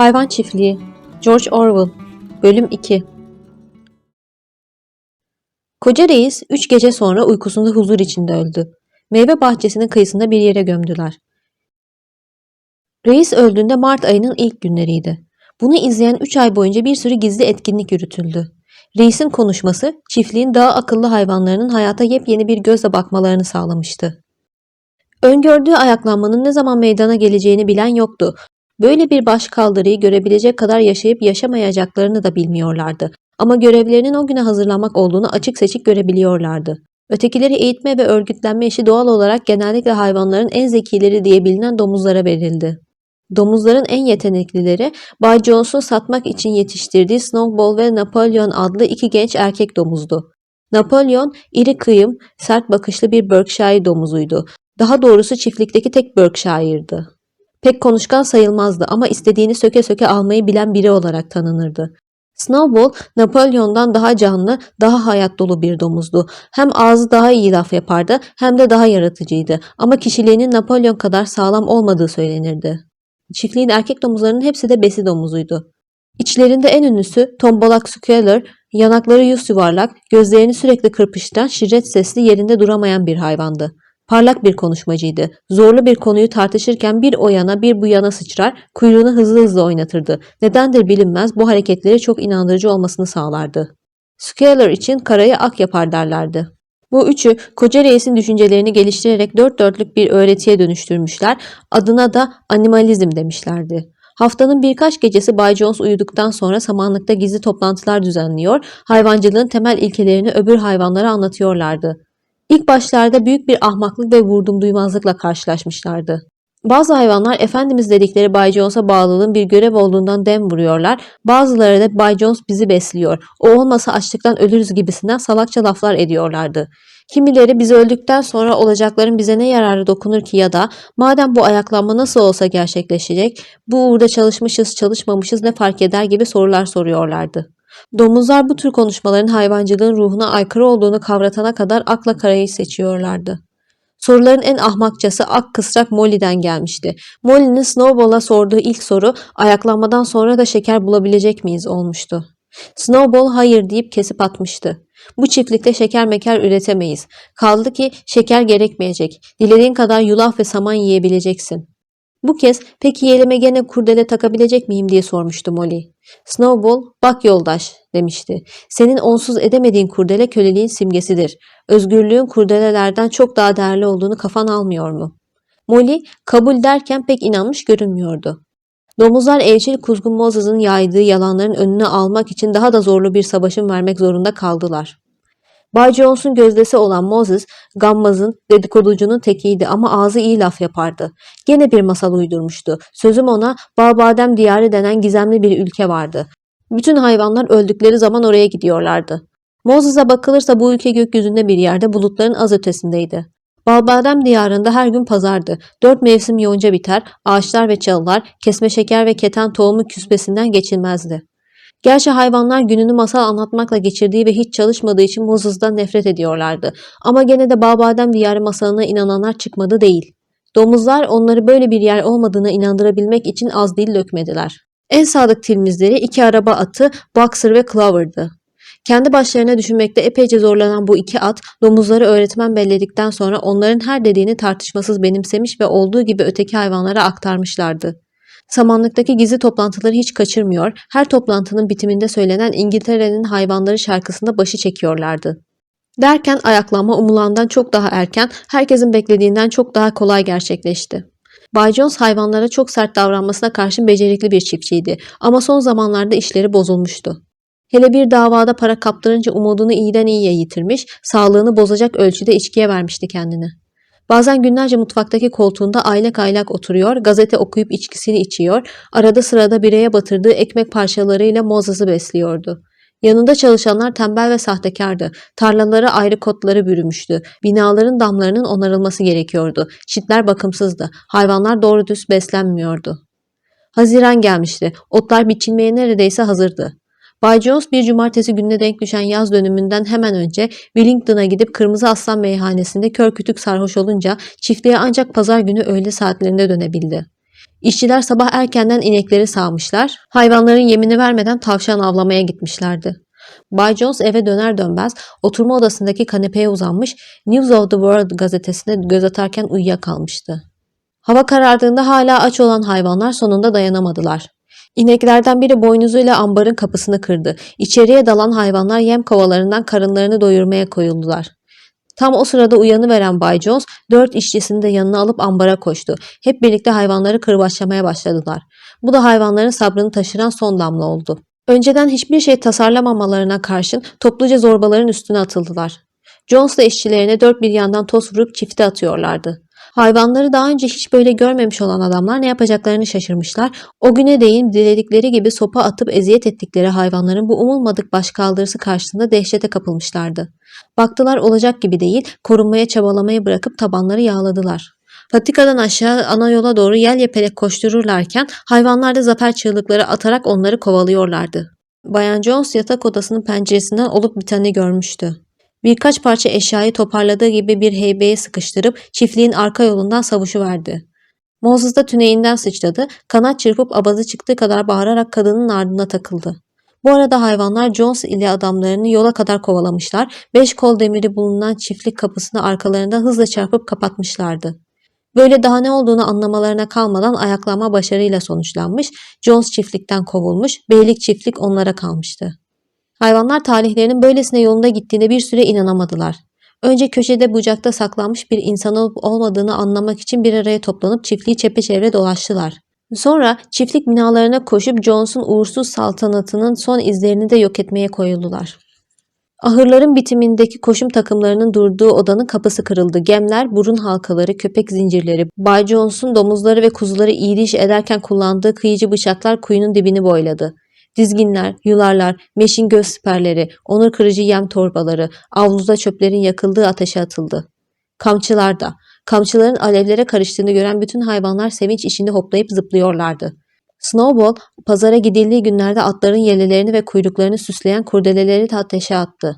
Hayvan Çiftliği George Orwell Bölüm 2 Koca reis üç gece sonra uykusunda huzur içinde öldü. Meyve bahçesinin kıyısında bir yere gömdüler. Reis öldüğünde Mart ayının ilk günleriydi. Bunu izleyen 3 ay boyunca bir sürü gizli etkinlik yürütüldü. Reisin konuşması çiftliğin daha akıllı hayvanlarının hayata yepyeni bir gözle bakmalarını sağlamıştı. Öngördüğü ayaklanmanın ne zaman meydana geleceğini bilen yoktu. Böyle bir başkaldırıyı görebilecek kadar yaşayıp yaşamayacaklarını da bilmiyorlardı. Ama görevlerinin o güne hazırlanmak olduğunu açık seçik görebiliyorlardı. Ötekileri eğitme ve örgütlenme işi doğal olarak genellikle hayvanların en zekileri diye bilinen domuzlara verildi. Domuzların en yeteneklileri Bay Jones'un satmak için yetiştirdiği Snowball ve Napolyon adlı iki genç erkek domuzdu. Napolyon iri kıyım, sert bakışlı bir Berkshire domuzuydu. Daha doğrusu çiftlikteki tek Berkshire'dı. Pek konuşkan sayılmazdı ama istediğini söke söke almayı bilen biri olarak tanınırdı. Snowball, Napolyon'dan daha canlı, daha hayat dolu bir domuzdu. Hem ağzı daha iyi laf yapardı hem de daha yaratıcıydı ama kişiliğinin Napolyon kadar sağlam olmadığı söylenirdi. Çiftliğin erkek domuzlarının hepsi de besi domuzuydu. İçlerinde en ünlüsü tombalak Squealer, yanakları yüz yuvarlak, gözlerini sürekli kırpıştıran şirret sesli yerinde duramayan bir hayvandı. Parlak bir konuşmacıydı. Zorlu bir konuyu tartışırken bir o yana bir bu yana sıçrar, kuyruğunu hızlı hızlı oynatırdı. Nedendir bilinmez bu hareketleri çok inandırıcı olmasını sağlardı. Scalar için karayı ak yapar derlerdi. Bu üçü koca reisin düşüncelerini geliştirerek dört dörtlük bir öğretiye dönüştürmüşler, adına da animalizm demişlerdi. Haftanın birkaç gecesi Bay Jones uyuduktan sonra samanlıkta gizli toplantılar düzenliyor, hayvancılığın temel ilkelerini öbür hayvanlara anlatıyorlardı. İlk başlarda büyük bir ahmaklık ve vurdum duymazlıkla karşılaşmışlardı. Bazı hayvanlar Efendimiz dedikleri Bay Jones'a bağlılığın bir görev olduğundan dem vuruyorlar. Bazıları da Bay Jones bizi besliyor. O olmasa açlıktan ölürüz gibisinden salakça laflar ediyorlardı. Kimileri bizi öldükten sonra olacakların bize ne yararı dokunur ki ya da madem bu ayaklanma nasıl olsa gerçekleşecek, bu uğurda çalışmışız çalışmamışız ne fark eder gibi sorular soruyorlardı. Domuzlar bu tür konuşmaların hayvancılığın ruhuna aykırı olduğunu kavratana kadar akla karayı seçiyorlardı. Soruların en ahmakçası ak kısrak Molly'den gelmişti. Molly'nin Snowball'a sorduğu ilk soru ayaklanmadan sonra da şeker bulabilecek miyiz olmuştu. Snowball hayır deyip kesip atmıştı. Bu çiftlikte şeker meker üretemeyiz. Kaldı ki şeker gerekmeyecek. Dilediğin kadar yulaf ve saman yiyebileceksin. Bu kez peki yeleme gene kurdele takabilecek miyim diye sormuştu Molly. Snowball bak yoldaş demişti. Senin onsuz edemediğin kurdele köleliğin simgesidir. Özgürlüğün kurdelelerden çok daha değerli olduğunu kafan almıyor mu? Molly kabul derken pek inanmış görünmüyordu. Domuzlar evcil kuzgun Moses'ın yaydığı yalanların önüne almak için daha da zorlu bir savaşın vermek zorunda kaldılar. Bay Jones'un gözdesi olan Moses, gammazın, dedikoducunun tekiydi ama ağzı iyi laf yapardı. Gene bir masal uydurmuştu. Sözüm ona Balbadem diyarı denen gizemli bir ülke vardı. Bütün hayvanlar öldükleri zaman oraya gidiyorlardı. Moses'a bakılırsa bu ülke gökyüzünde bir yerde bulutların az ötesindeydi. Balbadem diyarında her gün pazardı. Dört mevsim yonca biter, ağaçlar ve çalılar, kesme şeker ve keten tohumu küspesinden geçilmezdi. Gerçi hayvanlar gününü masal anlatmakla geçirdiği ve hiç çalışmadığı için Moses'dan nefret ediyorlardı. Ama gene de Babadem diyarı masalına inananlar çıkmadı değil. Domuzlar onları böyle bir yer olmadığına inandırabilmek için az dil dökmediler. En sadık tilmizleri iki araba atı Boxer ve Clover'dı. Kendi başlarına düşünmekte epeyce zorlanan bu iki at, domuzları öğretmen belledikten sonra onların her dediğini tartışmasız benimsemiş ve olduğu gibi öteki hayvanlara aktarmışlardı. Samanlıktaki gizli toplantıları hiç kaçırmıyor, her toplantının bitiminde söylenen İngiltere'nin hayvanları şarkısında başı çekiyorlardı. Derken ayaklanma umulandan çok daha erken, herkesin beklediğinden çok daha kolay gerçekleşti. Bay Jones hayvanlara çok sert davranmasına karşın becerikli bir çiftçiydi ama son zamanlarda işleri bozulmuştu. Hele bir davada para kaptırınca umudunu iyiden iyiye yitirmiş, sağlığını bozacak ölçüde içkiye vermişti kendini. Bazen günlerce mutfaktaki koltuğunda aylak aylak oturuyor, gazete okuyup içkisini içiyor, arada sırada bireye batırdığı ekmek parçalarıyla Moses'ı besliyordu. Yanında çalışanlar tembel ve sahtekardı. Tarlaları ayrı kotları bürümüştü. Binaların damlarının onarılması gerekiyordu. Çitler bakımsızdı. Hayvanlar doğru düz beslenmiyordu. Haziran gelmişti. Otlar biçilmeye neredeyse hazırdı. Bay Jones bir cumartesi gününe denk düşen yaz dönümünden hemen önce Wellington'a gidip Kırmızı Aslan meyhanesinde kör kütük sarhoş olunca çiftliğe ancak pazar günü öğle saatlerinde dönebildi. İşçiler sabah erkenden inekleri sağmışlar. Hayvanların yemini vermeden tavşan avlamaya gitmişlerdi. Bay Jones eve döner dönmez oturma odasındaki kanepeye uzanmış News of the World gazetesine göz atarken uyuyakalmıştı. Hava karardığında hala aç olan hayvanlar sonunda dayanamadılar. İneklerden biri boynuzuyla ambarın kapısını kırdı. İçeriye dalan hayvanlar yem kovalarından karınlarını doyurmaya koyuldular. Tam o sırada uyanıveren Bay Jones dört işçisini de yanına alıp ambara koştu. Hep birlikte hayvanları kırbaçlamaya başladılar. Bu da hayvanların sabrını taşıran son damla oldu. Önceden hiçbir şey tasarlamamalarına karşın topluca zorbaların üstüne atıldılar. Jones da işçilerine dört bir yandan toz vurup çifte atıyorlardı. Hayvanları daha önce hiç böyle görmemiş olan adamlar ne yapacaklarını şaşırmışlar. O güne değin diledikleri gibi sopa atıp eziyet ettikleri hayvanların bu umulmadık başkaldırısı karşısında dehşete kapılmışlardı. Baktılar olacak gibi değil, korunmaya çabalamayı bırakıp tabanları yağladılar. Patikadan aşağı ana yola doğru yel yepelek koştururlarken hayvanlar da zafer çığlıkları atarak onları kovalıyorlardı. Bayan Jones yatak odasının penceresinden olup biteni görmüştü. Birkaç parça eşyayı toparladığı gibi bir heybeye sıkıştırıp çiftliğin arka yolundan savuşuverdi. Moses da tüneyinden sıçradı, kanat çırpıp abazı çıktığı kadar bağırarak kadının ardına takıldı. Bu arada hayvanlar Jones ile adamlarını yola kadar kovalamışlar, beş kol demiri bulunan çiftlik kapısını arkalarında hızla çarpıp kapatmışlardı. Böyle daha ne olduğunu anlamalarına kalmadan ayaklanma başarıyla sonuçlanmış, Jones çiftlikten kovulmuş, beylik çiftlik onlara kalmıştı. Hayvanlar talihlerinin böylesine yolunda gittiğine bir süre inanamadılar. Önce köşede bucakta saklanmış bir insan olup olmadığını anlamak için bir araya toplanıp çiftliği çepeçevre dolaştılar. Sonra çiftlik binalarına koşup Jones'un uğursuz saltanatının son izlerini de yok etmeye koyuldular. Ahırların bitimindeki koşum takımlarının durduğu odanın kapısı kırıldı. Gemler, burun halkaları, köpek zincirleri, Bay Jones'un domuzları ve kuzuları iyiliş ederken kullandığı kıyıcı bıçaklar kuyunun dibini boyladı. Dizginler, yularlar, meşin göz siperleri, onur kırıcı yem torbaları, avluda çöplerin yakıldığı ateşe atıldı. Kamçılar da. Kamçıların alevlere karıştığını gören bütün hayvanlar sevinç içinde hoplayıp zıplıyorlardı. Snowball, pazara gidildiği günlerde atların yelelerini ve kuyruklarını süsleyen kurdeleleri de ateşe attı.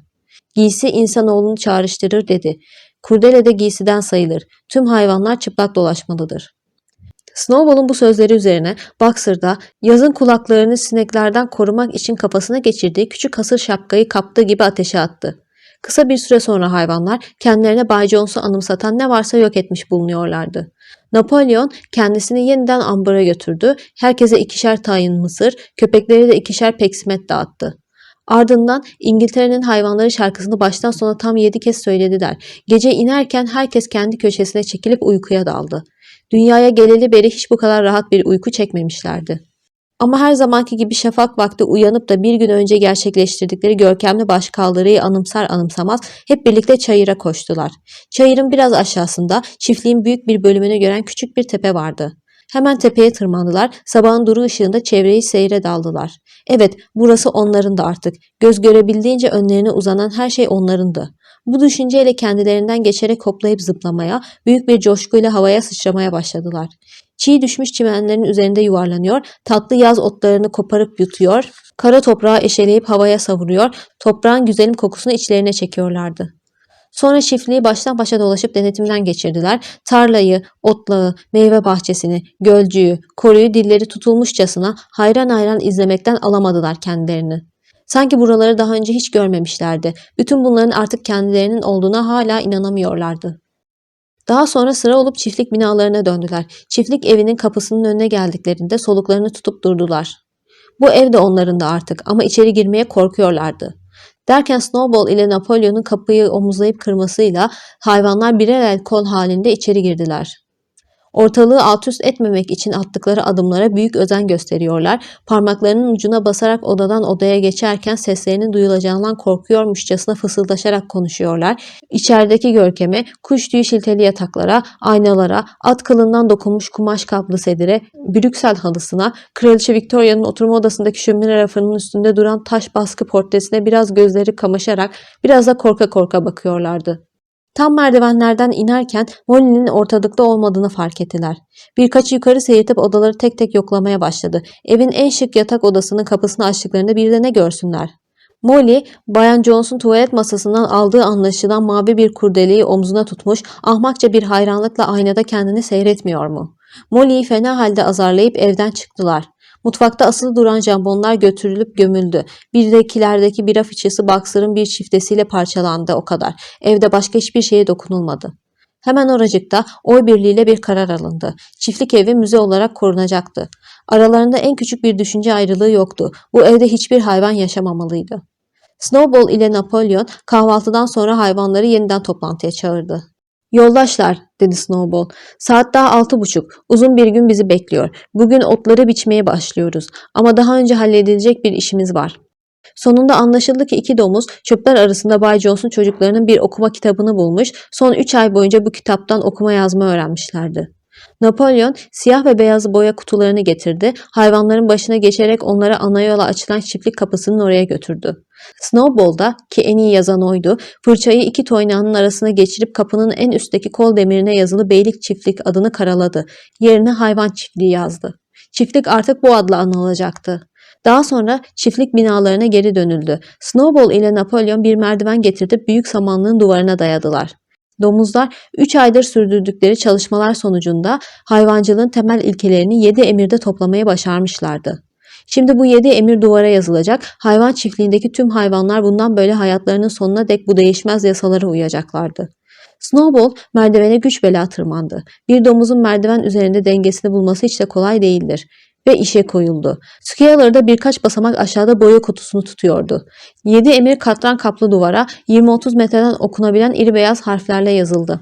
Giysi insanoğlunu çağrıştırır dedi. Kurdele de giysiden sayılır. Tüm hayvanlar çıplak dolaşmalıdır. Snowball'un bu sözleri üzerine Boxer'da yazın kulaklarını sineklerden korumak için kafasına geçirdiği küçük hasır şapkayı kaptığı gibi ateşe attı. Kısa bir süre sonra hayvanlar kendilerine Bay Jones'u anımsatan ne varsa yok etmiş bulunuyorlardı. Napolyon kendisini yeniden ambara götürdü. Herkese ikişer tayin mısır, köpeklere de ikişer peksimet dağıttı. Ardından İngiltere'nin hayvanları şarkısını baştan sona tam yedi kez söylediler. Gece inerken herkes kendi köşesine çekilip uykuya daldı. Dünyaya geleli beri hiç bu kadar rahat bir uyku çekmemişlerdi. Ama her zamanki gibi şafak vakti uyanıp da bir gün önce gerçekleştirdikleri görkemli başkaldırıyı anımsar anımsamaz hep birlikte çayıra koştular. Çayırın biraz aşağısında çiftliğin büyük bir bölümünü gören küçük bir tepe vardı. Hemen tepeye tırmandılar, sabahın duru ışığında çevreyi seyre daldılar. Evet, burası onların da artık. Göz görebildiğince önlerine uzanan her şey onlarındı. Bu düşünceyle kendilerinden geçerek hoplayıp zıplamaya, büyük bir coşkuyla havaya sıçramaya başladılar. Çiğ düşmüş çimenlerin üzerinde yuvarlanıyor, tatlı yaz otlarını koparıp yutuyor, kara toprağı eşeleyip havaya savuruyor, toprağın güzelim kokusunu içlerine çekiyorlardı. Sonra çiftliği baştan başa dolaşıp denetimden geçirdiler. Tarlayı, otlağı, meyve bahçesini, gölcüğü, koruyu dilleri tutulmuşçasına hayran hayran izlemekten alamadılar kendilerini. Sanki buraları daha önce hiç görmemişlerdi. Bütün bunların artık kendilerinin olduğuna hala inanamıyorlardı. Daha sonra sıra olup çiftlik binalarına döndüler. Çiftlik evinin kapısının önüne geldiklerinde soluklarını tutup durdular. Bu ev de onların da artık ama içeri girmeye korkuyorlardı. Derken Snowball ile Napolyon'un kapıyı omuzlayıp kırmasıyla hayvanlar birer el kol halinde içeri girdiler. Ortalığı alt üst etmemek için attıkları adımlara büyük özen gösteriyorlar. Parmaklarının ucuna basarak odadan odaya geçerken seslerinin duyulacağından korkuyormuşçasına fısıldaşarak konuşuyorlar. İçerideki görkeme, kuş tüyü şilteli yataklara, aynalara, at kılından dokunmuş kumaş kaplı sedire, Brüksel halısına, Kraliçe Victoria'nın oturma odasındaki şömine rafının üstünde duran taş baskı portresine biraz gözleri kamaşarak, biraz da korka korka bakıyorlardı. Tam merdivenlerden inerken Molly'nin ortalıkta olmadığını fark ettiler. Birkaç yukarı seyirtip odaları tek tek yoklamaya başladı. Evin en şık yatak odasının kapısını açtıklarında bir de ne görsünler. Molly, Bayan Jones'un tuvalet masasından aldığı anlaşılan mavi bir kurdeleyi omzuna tutmuş, ahmakça bir hayranlıkla aynada kendini seyretmiyor mu? Molly'yi fena halde azarlayıp evden çıktılar. Mutfakta asılı duran jambonlar götürülüp gömüldü. Birdekilerdeki bira fıçısı Boxer'ın bir çiftesiyle parçalandı o kadar. Evde başka hiçbir şeye dokunulmadı. Hemen oracıkta oy birliğiyle bir karar alındı. Çiftlik evi müze olarak korunacaktı. Aralarında en küçük bir düşünce ayrılığı yoktu. Bu evde hiçbir hayvan yaşamamalıydı. Snowball ile Napolyon kahvaltıdan sonra hayvanları yeniden toplantıya çağırdı. Yoldaşlar, dedi Snowball. Saat daha altı buçuk. Uzun bir gün bizi bekliyor. Bugün otları biçmeye başlıyoruz. Ama daha önce halledilecek bir işimiz var. Sonunda anlaşıldı ki iki domuz çöpler arasında Bay Jones'un çocuklarının bir okuma kitabını bulmuş, son üç ay boyunca bu kitaptan okuma yazma öğrenmişlerdi. Napolyon siyah ve beyaz boya kutularını getirdi, hayvanların başına geçerek onları ana yola açılan çiftlik kapısının oraya götürdü. Snowball'da ki en iyi yazan oydu, fırçayı iki toynağının arasına geçirip kapının en üstteki kol demirine yazılı Beylik Çiftlik adını karaladı. Yerine hayvan çiftliği yazdı. Çiftlik artık bu adla anılacaktı. Daha sonra çiftlik binalarına geri dönüldü. Snowball ile Napolyon bir merdiven getirtip büyük samanlığın duvarına dayadılar. Domuzlar 3 aydır sürdürdükleri çalışmalar sonucunda hayvancılığın temel ilkelerini 7 emirde toplamayı başarmışlardı. Şimdi bu 7 emir duvara yazılacak, hayvan çiftliğindeki tüm hayvanlar bundan böyle hayatlarının sonuna dek bu değişmez yasalara uyacaklardı. Snowball merdivene güç bela tırmandı. Bir domuzun merdiven üzerinde dengesini bulması hiç de kolay değildir ve işe koyuldu. Scalar da birkaç basamak aşağıda boya kutusunu tutuyordu. Yedi emir katran kaplı duvara 20-30 metreden okunabilen iri beyaz harflerle yazıldı.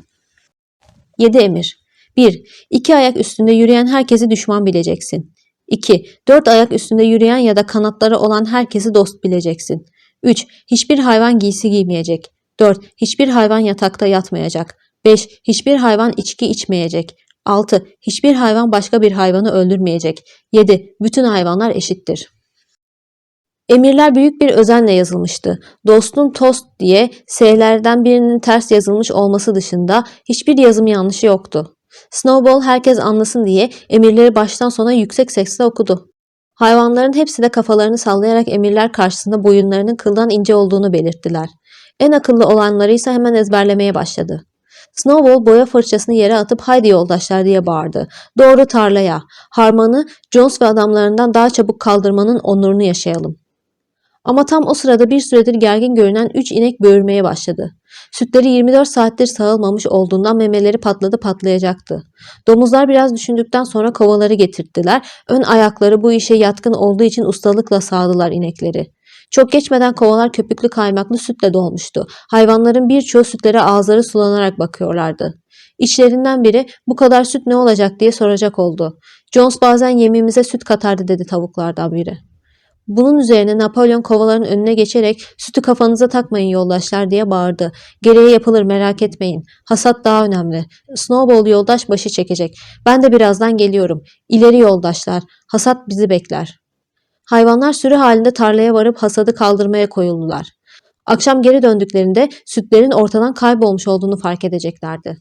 Yedi emir 1. İki ayak üstünde yürüyen herkesi düşman bileceksin. 2. Dört ayak üstünde yürüyen ya da kanatları olan herkesi dost bileceksin. 3. Hiçbir hayvan giysi giymeyecek. 4. Hiçbir hayvan yatakta yatmayacak. 5. Hiçbir hayvan içki içmeyecek. 6. Hiçbir hayvan başka bir hayvanı öldürmeyecek. 7. Bütün hayvanlar eşittir. Emirler büyük bir özenle yazılmıştı. Dostun tost diye S'lerden birinin ters yazılmış olması dışında hiçbir yazım yanlışı yoktu. Snowball herkes anlasın diye emirleri baştan sona yüksek sesle okudu. Hayvanların hepsi de kafalarını sallayarak emirler karşısında boyunlarının kıldan ince olduğunu belirttiler. En akıllı olanları ise hemen ezberlemeye başladı. Snowball boya fırçasını yere atıp haydi yoldaşlar diye bağırdı. Doğru tarlaya. Harmanı Jones ve adamlarından daha çabuk kaldırmanın onurunu yaşayalım. Ama tam o sırada bir süredir gergin görünen üç inek böğürmeye başladı. Sütleri 24 saattir sağılmamış olduğundan memeleri patladı patlayacaktı. Domuzlar biraz düşündükten sonra kovaları getirttiler. Ön ayakları bu işe yatkın olduğu için ustalıkla sağdılar inekleri. Çok geçmeden kovalar köpüklü kaymaklı sütle dolmuştu. Hayvanların birçoğu sütlere ağızları sulanarak bakıyorlardı. İçlerinden biri bu kadar süt ne olacak diye soracak oldu. Jones bazen yemimize süt katardı dedi tavuklardan biri. Bunun üzerine Napolyon kovaların önüne geçerek sütü kafanıza takmayın yoldaşlar diye bağırdı. Gereği yapılır merak etmeyin. Hasat daha önemli. Snowball yoldaş başı çekecek. Ben de birazdan geliyorum. İleri yoldaşlar. Hasat bizi bekler. Hayvanlar sürü halinde tarlaya varıp hasadı kaldırmaya koyuldular. Akşam geri döndüklerinde sütlerin ortadan kaybolmuş olduğunu fark edeceklerdi.